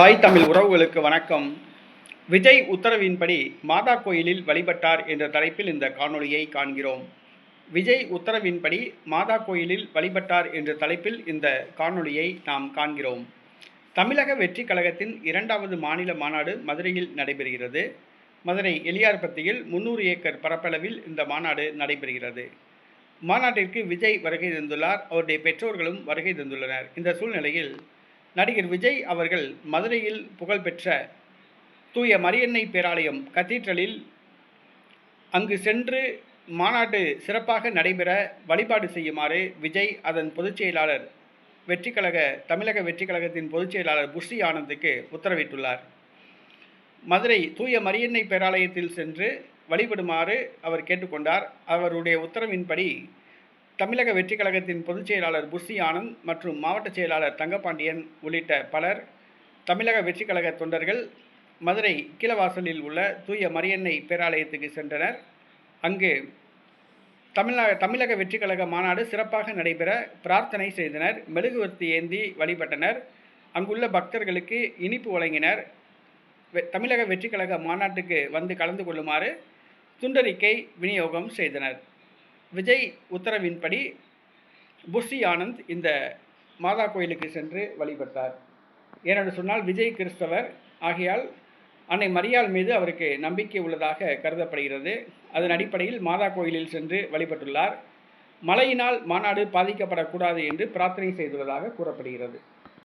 தாய் தமிழ் உறவுகளுக்கு வணக்கம். விஜய் உத்தரவின்படி மாதா கோயிலில் வழிபட்டார் என்ற தலைப்பில் இந்த காணொளியை காண்கிறோம். விஜய் உத்தரவின்படி மாதா கோயிலில் வழிபட்டார் என்ற தலைப்பில் இந்த காணொளியை நாம் காண்கிறோம். தமிழக வெற்றி கழகத்தின் இரண்டாவது மாநில மாநாடு மதுரையில் நடைபெறுகிறது. மதுரை எலியார்பத்தியில் முன்னூறு ஏக்கர் பரப்பளவில் இந்த மாநாடு நடைபெறுகிறது. மாநாட்டிற்கு விஜய் வருகை தந்துள்ளார். அவருடைய பெற்றோர்களும் வருகை தந்துள்ளனர். இந்த சூழ்நிலையில் நடிகர் விஜய் அவர்கள் மதுரையில் புகழ்பெற்ற தூய மரியன்னை பேராலயம் கத்தீட்ரலில் அங்கு சென்று மாநாடு சிறப்பாக நடைபெற வழிபாடு செய்யுமாறு விஜய் அதன் பொதுச் செயலாளர் தமிழக வெற்றி கழகத்தின் பொதுச் செயலாளர் புஷி ஆனந்துக்கு உத்தரவிட்டுள்ளார். மதுரை தூய மரியன்னை பேராலயத்தில் சென்று வழிபடுமாறு அவர் கேட்டுக்கொண்டார். அவருடைய உத்தரவின்படி தமிழக வெற்றி கழகத்தின் பொதுச் செயலாளர் புஷி ஆனந்த் மற்றும் மாவட்ட செயலாளர் தங்கப்பாண்டியன் உள்ளிட்ட பலர் தமிழக வெற்றி கழக தொண்டர்கள் மதுரை கீழவாசலில் உள்ள தூய மரியன்னை பேராலயத்துக்கு சென்றனர். அங்கு தமிழ்நாடு தமிழக வெற்றி கழக மாநாடு சிறப்பாக நடைபெற பிரார்த்தனை செய்தனர். மெழுகுவர்த்தி ஏந்தி வழிபட்டனர். அங்குள்ள பக்தர்களுக்கு இனிப்பு வழங்கினர். வெ- தமிழக வெற்றி கழக மாநாட்டுக்கு வந்து கலந்து கொள்ளுமாறு துண்டறிக்கை விநியோகம் செய்தனர். விஜய் உத்தரவின்படி புஷி ஆனந்த் இந்த மாதா கோயிலுக்கு சென்று வழிபட்டார். ஏனென்று சொன்னால் விஜய் கிறிஸ்தவர். ஆகையால் அன்னை மரியாள் மீது அவருக்கு நம்பிக்கை உள்ளதாக கருதப்படுகிறது. அதன் அடிப்படையில் மாதா கோயிலில் சென்று வழிபட்டுள்ளார். மழையினால் மாநாடு பாதிக்கப்படக்கூடாது என்று பிரார்த்தனை செய்துள்ளதாக கூறப்படுகிறது.